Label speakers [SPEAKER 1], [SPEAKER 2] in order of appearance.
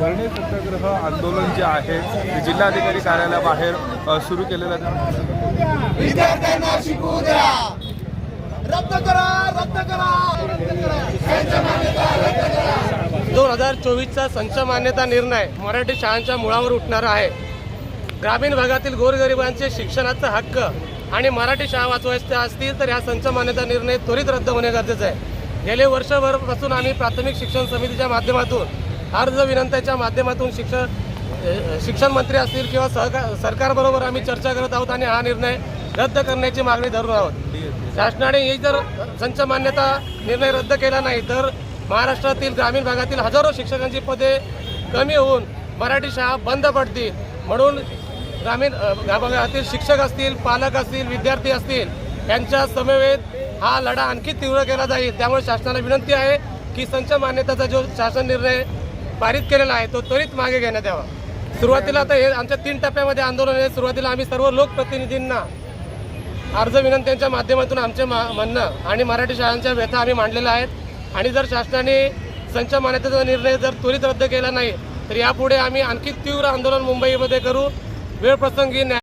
[SPEAKER 1] धरणे सत्याग्रह आंदोलन जे आहे ते जिल्हाधिकारी कार्यालयाबाहेर सुरू केलेलं
[SPEAKER 2] रद्द करा रद्द करा
[SPEAKER 3] दोन हजार चोवीसचा संच मान्यता निर्णय मराठी शाळांच्या मुळावर उठणार आहे. ग्रामीण भागातील गोरगरिबांचे शिक्षणाचा हक्क आणि मराठी शाळा वाचवायच्या असतील तर ह्या संच मान्यता निर्णय त्वरित रद्द होणे गरजेचं आहे. गेले वर्षभरपासून आम्ही प्राथमिक शिक्षण समितीच्या माध्यमातून अर्ज विनंत्याच्या माध्यमातून शिक्षण शिक्षण मंत्री असतील किंवा सहकार सरकारबरोबर आम्ही चर्चा करत आहोत आणि हा निर्णय रद्द करण्याची मागणी धरून आहोत. शासनाने ही जर संच मान्यता निर्णय रद्द केला नाही तर महाराष्ट्रातील ग्रामीण भागातील हजारो शिक्षकांची पदे कमी होऊन मराठी शाळा बंद पडतील. म्हणून ग्रामीण अ, भागातील शिक्षक असतील पालक असतील विद्यार्थी असतील यांच्या समवेत हा लढा आणखी तीव्र केला जाईल. त्यामुळे शासनाला विनंती आहे की संच मान्यताचा जो शासन निर्णय पारित केलेला आहे तो त्वरित मागे घेण्यात यावा. सुरुवातीला आता हे आमच्या तीन टप्प्यामध्ये आंदोलन आहे. सुरुवातीला आम्ही सर्व लोकप्रतिनिधींना अर्ज विनंत्यांच्या माध्यमातून आमचे मा म्हणणं आणि मराठी शाळांच्या व्यथा आम्ही मांडलेल्या आहेत. आणि जर शासनाने संच मान्यतेचा निर्णय जर त्वरित रद्द केला नाही तर यापुढे आम्ही आणखी तीव्र आंदोलन मुंबईमध्ये करू. वेळप्रसंगी न्याय